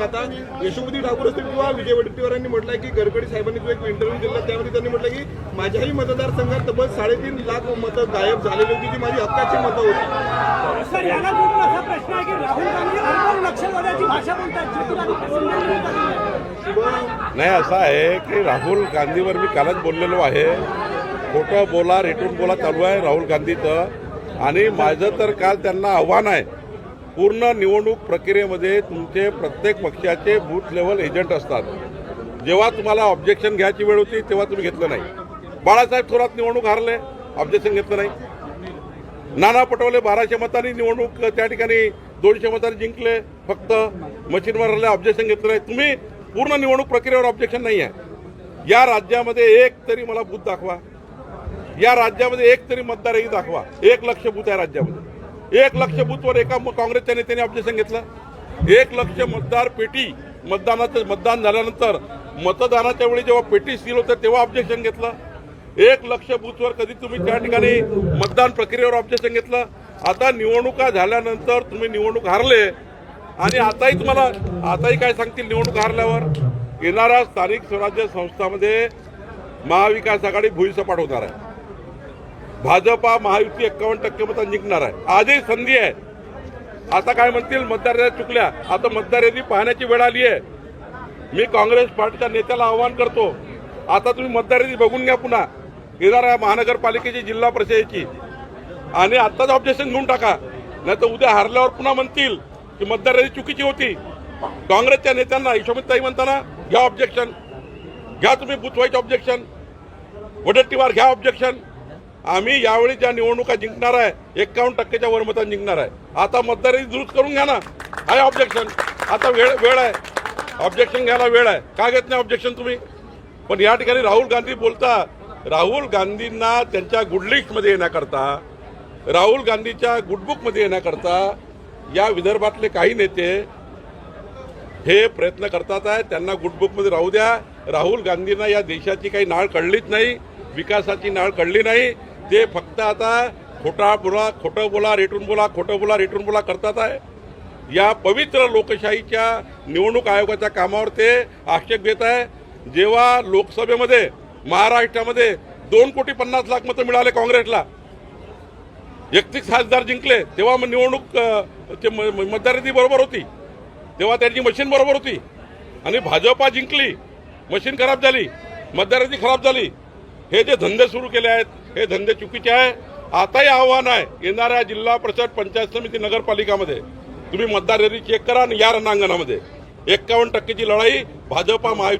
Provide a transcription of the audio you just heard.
मग आता यशोमती ठाकूर असतील किंवा विजय वडेट्टीवार यांनी म्हटलंय की गडकरी साहेबांनी जो एक इंटरव्ह्यू दिला त्यामध्ये त्यांनी म्हटलं की माझ्याही मतदारसंघात तब्बल साडेतीन लाख मतं गायब झालेली होती जी माझी हक्काची मतं होती. सर याला जोडून असा प्रश्न आहे की राहुल गांधी नक्षलवाद्याची भाषा बोलतात नाही असं आहे की राहुल गांधीवर मी कालच बोललेलो आहे. खोटं बोला रेटून बोला चालू आहे राहुल गांधीचं. आणि माझं तर काल त्यांना आव्हान आहे. पूर्ण निवडणूक प्रक्रियेमध्ये तुमचे प्रत्येक पक्षाचे बूथ लेवल एजंट असतात. जेव्हा तुम्हाला ऑब्जेक्शन घ्यायची वेळ होती तेव्हा तुम्ही घेतलं नाही. बाळासाहेब थोरात निवडणूक हारले ऑब्जेक्शन घेतलं नाही. नाना पटोले बाराशे मतांनी निवडणूक त्या ठिकाणी दोनशे मतांनी जिंकले फक्त मशीनवर ऑब्जेक्शन घेतलं नाही. तुम्ही पूर्ण निवडणूक प्रक्रियेवर ऑब्जेक्शन नाही आहे या राज्यामध्ये एक तरी मला बूथ दाखवा. या राज्यामध्ये एक तरी मतदारही दाखवा. एक लक्ष बूथ आहे राज्यामध्ये. एक लक्ष बूथवर एका काँग्रेसच्या नेत्याने ऑब्जेक्शन घेतलं. एक लक्ष मतदार पेटी मतदानाचं मतदान झाल्यानंतर मतदानाच्या वेळी जेव्हा पेटी सील होतं तेव्हा ऑब्जेक्शन घेतलं. एक लक्ष बूथवर कधी तुम्ही त्या ठिकाणी मतदान प्रक्रियेवर ऑब्जेक्शन घेतलं. आता निवडणुका झाल्यानंतर तुम्ही निवडणूक हारले. आणि आताही तुम्हाला आताही काय सांगतील निवडणूक हारल्यावर? येणाऱ्या स्थानिक स्वराज्य संस्थामध्ये महाविकास आघाडी भुईसपाट होणार आहे. भाजपा महायुती एक्कावन्न टक्के मतं जिंकणार आहे. आजही संधी आहे. आता काय म्हणतील? मतदार याद्या चुकल्या. आता मतदार यादी पाहण्याची वेळ आली आहे. मी काँग्रेस पार्टीच्या नेत्याला आवाहन करतो. आता तुम्ही मतदार यादी बघून घ्या पुन्हा. येणाऱ्या महानगरपालिकेची जिल्हा परिषदेची. आणि आत्ताच ऑब्जेक्शन घेऊन टाका. नाही तर उद्या हारल्यावर पुन्हा म्हणतील की मतदार यादी चुकीची होती. काँग्रेसच्या नेत्यांना यशोमतीताई म्हणताना घ्या ऑब्जेक्शन घ्या तुम्ही बुथ ऑब्जेक्शन वडट्टीवार घ्या ऑब्जेक्शन आम्ही यावेळी ज्या निवडणुका जिंकणार आहे एक्कावन्न टक्केच्या वर मतांनी जिंकणार आहे. आता मतदारी दुरुस्त करून घ्या ना. आहे ऑब्जेक्शन आता वेळ वेळ आहे. ऑब्जेक्शन घ्यायला वेळ आहे. का घेत नाही ऑब्जेक्शन तुम्ही? पण या ठिकाणी राहुल गांधी बोलता राहुल गांधींना त्यांच्या गुडलिस्टमध्ये येण्याकरता राहुल गांधीच्या गुडबुकमध्ये येण्याकरता या विदर्भातले काही नेते हे प्रयत्न करतात आहे. त्यांना गुडबुकमध्ये राहू द्या. राहुल गांधींना या देशाची काही नाळ कळलीच नाही विकासाची नाळ कळली नाही. ते फक्त आता खोटा बोला खोटं बोला रेटून बोला खोटं बोला रेटून बोला करतात आहे. या पवित्र लोकशाहीच्या निवडणूक आयोगाच्या कामावर ते आक्षेप घेत आहे. जेव्हा लोकसभेमध्ये महाराष्ट्रामध्ये दोन कोटी पन्नास लाख मतं मिळाले काँग्रेसला एकतीस खासदार जिंकले तेव्हा मग निवडणूक अ, ते म- बरोबर होती. तेव्हा त्यांची मशीन बरोबर होती. आणि भाजपा जिंकली मशीन खराब झाली मतदाराची खराब झाली. हे जे धंदे सुरू केले आहेत हे धंदे चुकीचे आहे. आताही आव्हान आहे येणाऱ्या जिल्हा परिषद पंचायत समिती नगरपालिकामध्ये. तुम्ही मतदार यादी चेक करा आणि या रणांगणामध्ये. एक्कावन्न टक्केची लढाई भाजपा महायुती